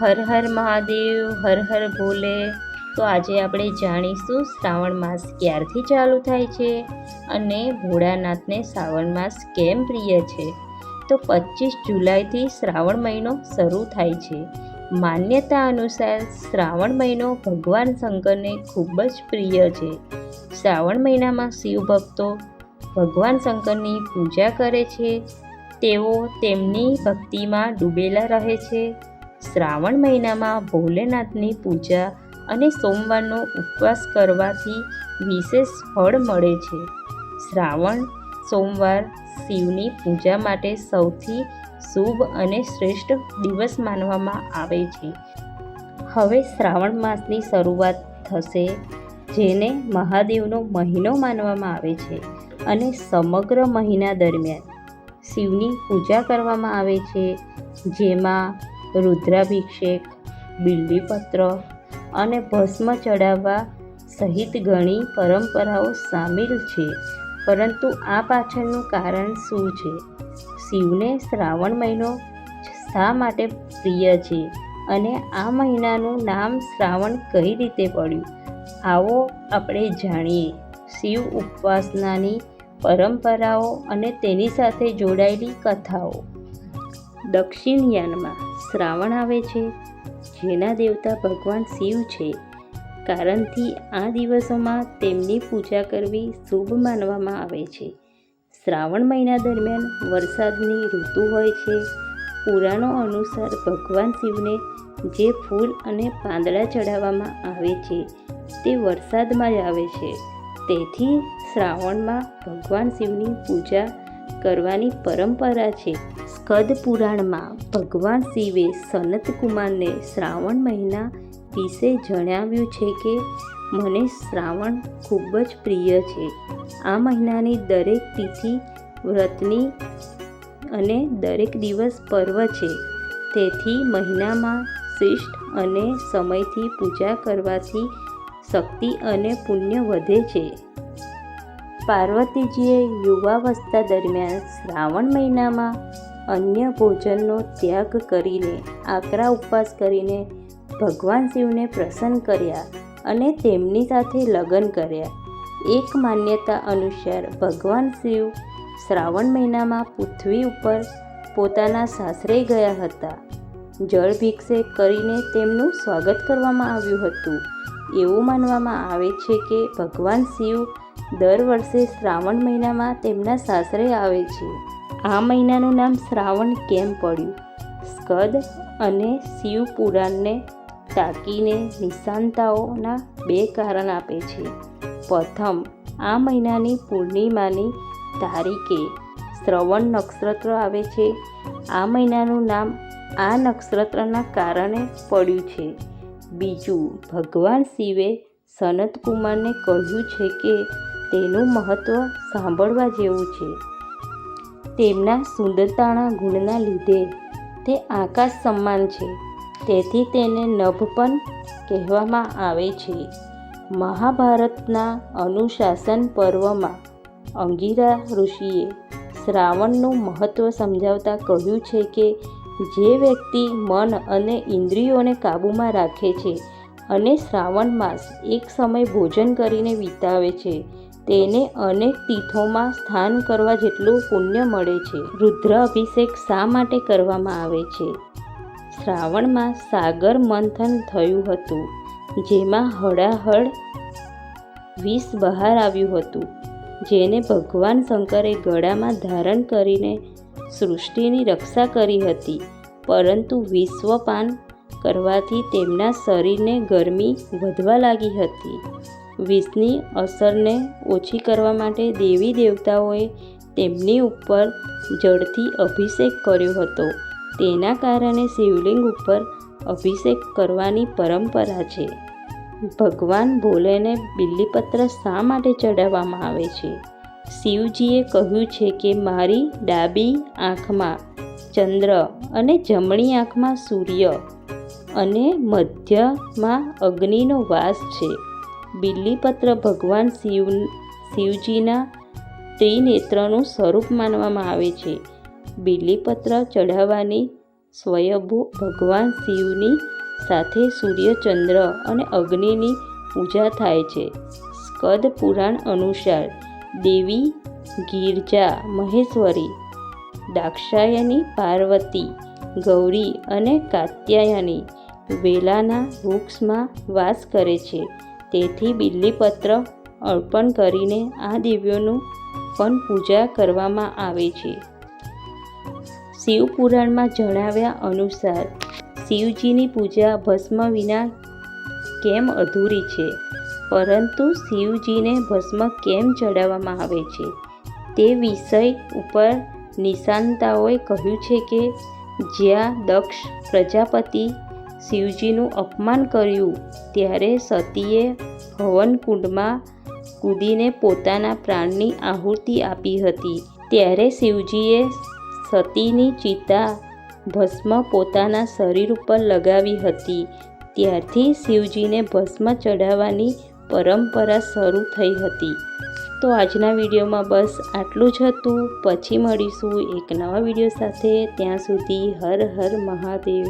હર હર મહાદેવ, હર હર ભોલે. તો આજે આપણે જાણીશું શ્રાવણ માસ ક્યારથી ચાલુ થાય છે અને ભોળાનાથને શ્રાવણ માસ કેમ પ્રિય છે? તો પચીસ જુલાઈથી શ્રાવણ મહિનો શરૂ થાય છે. માન્યતા અનુસાર શ્રાવણ મહિનો ભગવાન શંકરને ખૂબ જ પ્રિય છે. શ્રાવણ મહિનામાં શિવ ભક્તો ભગવાન શંકરની પૂજા કરે છે. તેઓ તેમની ભક્તિમાં ડૂબેલા રહે છે. શ્રાવણ મહિનામાં ભોલેનાથની પૂજા અને સોમવારનો ઉપવાસ કરવાથી વિશેષ ફળ મળે છે. શ્રાવણ, સોમવાર શિવની પૂજા માટે સૌથી શુભ અને શ્રેષ્ઠ દિવસ માનવામાં આવે છે. હવે શ્રાવણ માસની શરૂઆત થશે, જેને મહાદેવનો મહિનો માનવામાં આવે છે અને સમગ્ર મહિના દરમિયાન શિવની પૂજા કરવામાં આવે છે, જેમાં રુદ્રાભિષેક બિલ્લીપત્ર અને ભસ્મ ચડાવવા સહિત ઘણી પરંપરાઓ સામેલ છે. પરંતુ આ પાછળનું કારણ શું છે? શિવને શ્રાવણ મહિનો શા માટે પ્રિય છે? અને આ મહિનાનું નામ શ્રાવણ કઈ રીતે પડ્યું? આવો આપણે જાણીએ. શિવ ઉપાસનાની પરંપરાઓ અને તેની સાથે જોડાયેલી કથાઓ. દક્ષિણ યાનમાં શ્રાવણ આવે છે, જેના દેવતા ભગવાન શિવ છે. કારણથી આ દિવસોમાં તેમની પૂજા કરવી શુભ માનવામાં આવે છે. શ્રાવણ મહિના દરમિયાન વરસાદની ઋતુ હોય છે. પુરાણો અનુસાર ભગવાન શિવને જે ફૂલ અને પાંદડા ચડાવવામાં આવે છે, તે વરસાદમાં જ આવે છે. તેથી શ્રાવણમાં ભગવાન શિવની પૂજા કરવાની પરંપરા છે. સ્કદ પુરાણમાં ભગવાન શિવે સનત કુમારને શ્રાવણ મહિના વિશે જણાવ્યું છે કે, મને શ્રાવણ ખૂબ જ પ્રિય છે. આ મહિનાની દરેક તિથિ, વ્રતની અને દરેક દિવસ પર્વ છે. તેથી મહિનામાં શિષ્ટ અને સમયથી પૂજા કરવાથી શક્તિ અને પુણ્ય વધે છે. પાર્વતીજીએ યુવાવસ્થા દરમિયાન શ્રાવણ મહિનામાં અન્ય ભોજનનો ત્યાગ કરીને, આકરા ઉપવાસ કરીને ભગવાન શિવને પ્રસન્ન કર્યા અને તેમની સાથે લગ્ન કર્યા. એક માન્યતા અનુસાર ભગવાન શિવ શ્રાવણ મહિનામાં પૃથ્વી ઉપર પોતાના સાસરે ગયા હતા. જળભિક્ષેક કરીને તેમનું સ્વાગત કરવામાં આવ્યું હતું. એવું માનવામાં આવે છે કે ભગવાન શિવ દર વર્ષે શ્રાવણ મહિનામાં તેમના સાસરે આવે છે. આ મહિનાનું નામ શ્રાવણ કેમ પડ્યું? સ્કદ અને શિવ પુરાણને તાકીને નિશાનતાઓના બે કારણ આપે છે. પ્રથમ, આ મહિનાની પૂર્ણિમાની તારીખે શ્રવણ નક્ષત્ર આવે છે. આ મહિનાનું નામ આ નક્ષત્રના કારણે પડ્યું છે. બીજું, ભગવાન શિવે સનત કુમારને કહ્યું છે કે તેનું મહત્ત્વ સાંભળવા જેવું છે. તેમના સુંદરતાના ગુણના લીધે તે આકાશ સમાન છે. તેથી તેને નભ પણ કહેવામાં આવે છે. મહાભારતના અનુશાસન પર્વમાં અંગીરા ઋષિએ શ્રાવણનું મહત્ત્વ સમજાવતા કહ્યું છે કે, જે વ્યક્તિ મન અને ઇન્દ્રિયોને કાબૂમાં રાખે છે અને શ્રાવણ માસ એક સમય ભોજન કરીને વિતાવે છે તેને અનેક તીર્થોમાં સ્થાન કરવા જેટલું પુણ્ય મળે છે. રુદ્ર અભિષેક શા માટે કરવામાં આવે છે? શ્રાવણમાં સાગર મંથન થયું હતું, જેમાં હળાહળ વિષ બહાર આવ્યું હતું, જેને ભગવાન શંકરે ગળામાં ધારણ કરીને સૃષ્ટિની રક્ષા કરી હતી, પરંતુ વિશ્વપાન કરવાથી તેમના શરીરને ગરમી વધવા લાગી હતી. વિષની અસરને ઓછી કરવા માટે દેવી દેવતાઓએ તેમની ઉપર જળથી અભિષેક કર્યો હતો. તેના કારણે શિવલિંગ ઉપર અભિષેક કરવાની પરંપરા છે. ભગવાન ભોલેને બિલ્લીપત્ર શા માટે ચડાવવામાં આવે છે? શિવજીએ કહ્યું છે કે મારી ડાબી આંખમાં ચંદ્ર અને જમણી આંખમાં સૂર્ય અને મધ્યમાં અગ્નિનો વાસ છે. બિલ્લીપત્ર ભગવાન શિવ, શિવજીના ત્રિનેત્રનું સ્વરૂપ માનવામાં આવે છે. બિલ્લીપત્ર ચઢાવવાની સ્વયંભૂ ભગવાન શિવની સાથે સૂર્યચંદ્ર અને અગ્નિની પૂજા થાય છે. સ્કદ પુરાણ અનુસાર દેવી ગિરજા મહેશ્વરી દાક્ષાયની પાર્વતી, ગૌરી અને કાત્યાયની વેલાના વૃક્ષમાં વાસ કરે છે. તેથી બિલ્લીપત્ર અર્પણ કરીને આ દેવીઓનું પણ પૂજા કરવામાં આવે છે. શિવપુરાણમાં જણાવ્યા અનુસાર, શિવજીની પૂજા ભસ્મ વિના કેમ અધૂરી છે? પરંતુ શિવજીને ભસ્મ કેમ ચડાવવામાં આવે છે? તે વિષય ઉપર નિશાનતાઓએ કહ્યું છે કે જ્યાં દક્ષ પ્રજાપતિ શિવજીનું અપમાન કર્યું. ત્યારે સતીએ હવનકુંડમાં કૂદીને પોતાના પ્રાણની આહુતિ આપી હતી. ત્યારે શિવજીએ સતીની ચિતા ભસ્મ પોતાના શરીર ઉપર લગાવી હતી. ત્યારથી શિવજીને ભસ્મ ચડાવવાની પરંપરા શરૂ થઈ હતી. તો આજના વિડીયોમાં બસ આટલું જ હતું. પછી મળીશું એક નવા વીડિયો સાથે. ત્યાં સુધી હર હર મહાદેવ.